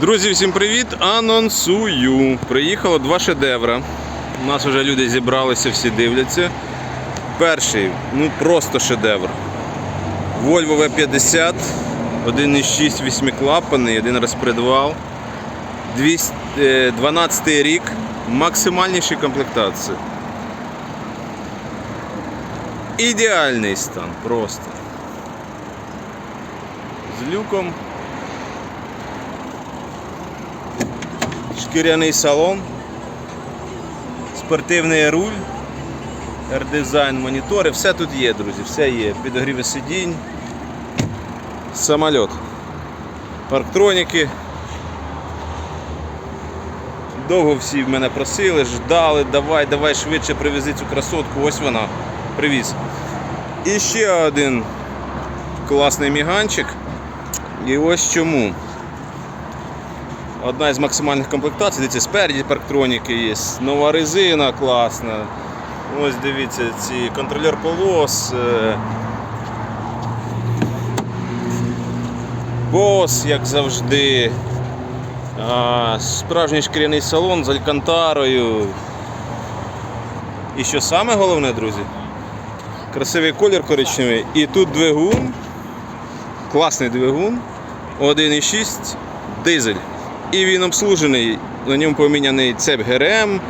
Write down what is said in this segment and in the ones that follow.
Друзі, всім привіт! Анонсую. Приїхало два шедевра. У нас вже люди зібралися, всі дивляться. Перший, ну просто шедевр. Volvo V50, 1,6 восьмиклапаний, один розпредвал. 200, е, 12 рік, максимальніші комплектації. Ідеальний стан просто. З люком. Шкіряний салон, спортивний руль, R-дизайн, монітори, все тут є, друзі, все є. Підогріви сидінь, самоліт, парктроніки. Довго всі в мене просили, ждали, давай, давай швидше привези цю красотку, ось вона, привіз. І ще один класний міганчик. І ось чому. Одна із максимальних комплектацій, дивіться, спереді парктроніки є, нова резина класна. Ось дивіться, ці контролер полос. е, Бос, як завжди. Справжній шкіряний салон з алькантарою. І що саме головне, друзі? Красивий колір коричневий. І тут двигун. Класний двигун. 1,6 дизель. І він обслужений, на ньому поміняний цеп ГРМ,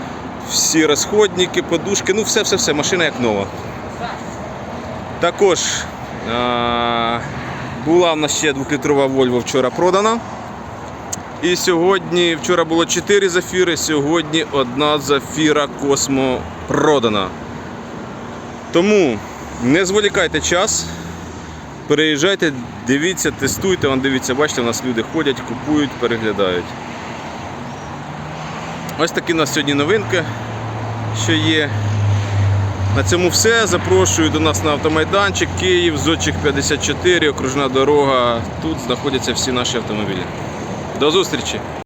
всі розходники, подушки, ну все-все-все, машина як нова. Також а, була в нас ще 2-літрова Volvo вчора продана. І сьогодні, вчора було 4 зафіри, сьогодні одна зафіра Космо продана. Тому не зволікайте час. Переїжджайте, дивіться, тестуйте, Вон, дивіться, бачите, у нас люди ходять, купують, переглядають. Ось такі у нас сьогодні новинки, що є. На цьому все. Запрошую до нас на автомайданчик Київ, Зодчих 54, окружна дорога. Тут знаходяться всі наші автомобілі. До зустрічі!